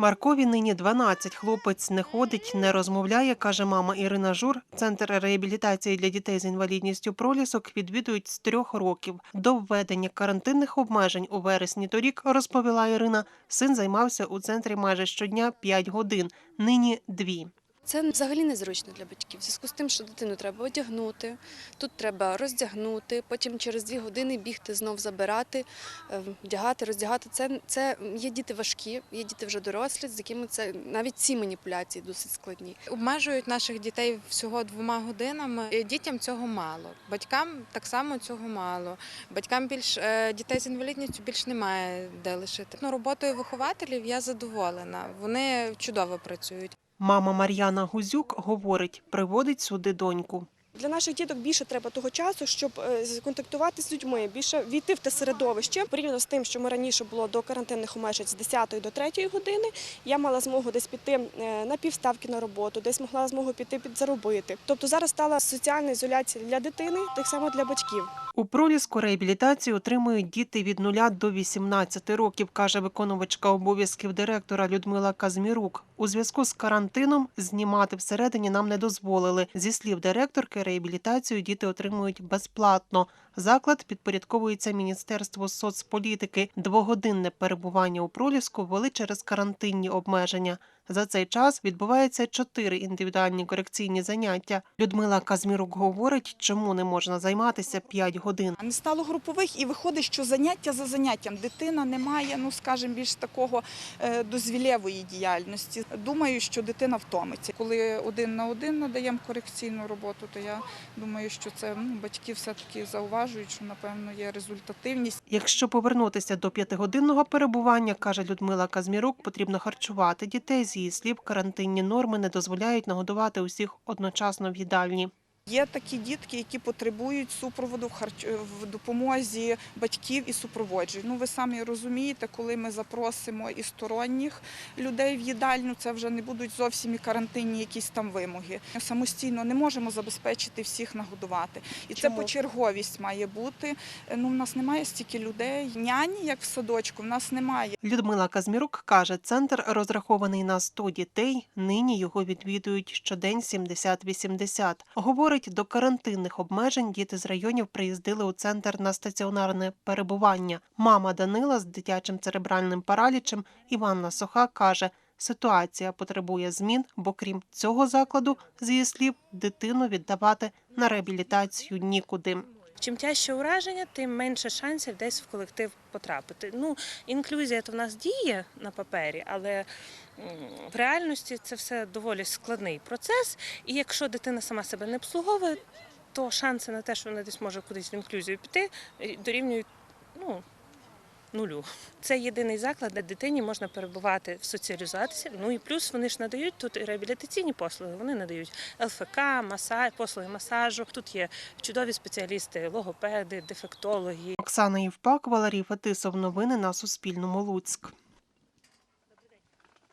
Маркові нині 12. Хлопець не ходить, не розмовляє, каже мама Ірина Жур. Центр реабілітації для дітей з інвалідністю пролісок відвідують з трьох років. До введення карантинних обмежень у вересні торік, розповіла Ірина, син займався у центрі майже щодня 5 годин, нині дві. Це взагалі незручно для батьків. В зв'язку з тим, що дитину треба одягнути, тут треба роздягнути, потім через дві години бігти знов забирати, е, вдягати, роздягати. Це, це є діти важкі, є діти вже дорослі, з якими це навіть ці маніпуляції досить складні. Обмежують наших дітей всього двома годинами. І Дітям цього мало. Батькам так само цього мало. Батькам більш е, дітей з інвалідністю більш немає де лишити. Ну, роботою вихователів я задоволена. Вони чудово працюють. Мама Мар'яна Гузюк говорить, приводить сюди доньку. Для наших діток більше треба того часу, щоб е, контактувати з людьми, більше війти в те середовище. Порівняно з тим, що ми раніше було до карантинних обмежень з 10 до 3 години. Я мала змогу десь піти е, на півставки на роботу, десь могла змогу піти підзаробити. Тобто зараз стала соціальна ізоляція для дитини, так само для батьків. У проліску реабілітацію отримують діти від 0 до 18 років, каже виконувачка обов'язків директора Людмила Казмірук. У зв'язку з карантином знімати всередині нам не дозволили. Зі слів директорки, реабілітацію діти отримують безплатно. Заклад підпорядковується Міністерству соцполітики. Двогодинне перебування у проліску ввели через карантинні обмеження. За цей час відбувається чотири індивідуальні корекційні заняття. Людмила Казмірук говорить, чому не можна займатися 5 годин. Не стало групових і виходить, що заняття за заняттям дитина не має, ну скажімо, більш такого е, дозвілєвої діяльності. Думаю, що дитина втомиться. Коли один на один надаємо корекційну роботу, то я думаю, що це ну, батьки все-таки зауважують, що напевно є результативність. Якщо повернутися до п'ятигодинного перебування, каже Людмила Казмірук, потрібно харчувати дітей. З її слів, карантинні норми не дозволяють нагодувати усіх одночасно в їдальні. Є такі дітки, які потребують супроводу в, харч... в допомозі батьків і супроводжень. Ну ви самі розумієте, коли ми запросимо і сторонніх людей в їдальню, це вже не будуть зовсім і карантинні якісь там вимоги. Самостійно не можемо забезпечити всіх нагодувати. І це почерговість має бути. Ну, в нас немає стільки людей. Няні, як в садочку, в нас немає. Людмила Казмірук каже, центр розрахований на 100 дітей. Нині його відвідують щодень 70-80. Говорить, до карантинних обмежень діти з районів приїздили у центр на стаціонарне перебування. Мама Данила з дитячим церебральним паралічем Іванна Соха каже. Ситуація потребує змін, бо крім цього закладу, з її слів, дитину віддавати на реабілітацію нікуди. Чим тяжче ураження, тим менше шансів десь в колектив потрапити. Ну, інклюзія то в нас діє на папері, але в реальності це все доволі складний процес. І якщо дитина сама себе не обслуговує, то шанси на те, що вона десь може кудись в інклюзію піти, е, дорівнюють ну, нулю. Це єдиний заклад, де дитині можна перебувати, в соціалізації. Ну і плюс вони ж надають тут і реабілітаційні послуги. Вони надають ЛФК, масаж, послуги масажу. Тут є чудові спеціалісти, логопеди, дефектологи. Оксана Євпак, Валерій Фетисов. Новини на Суспільному. Луцьк.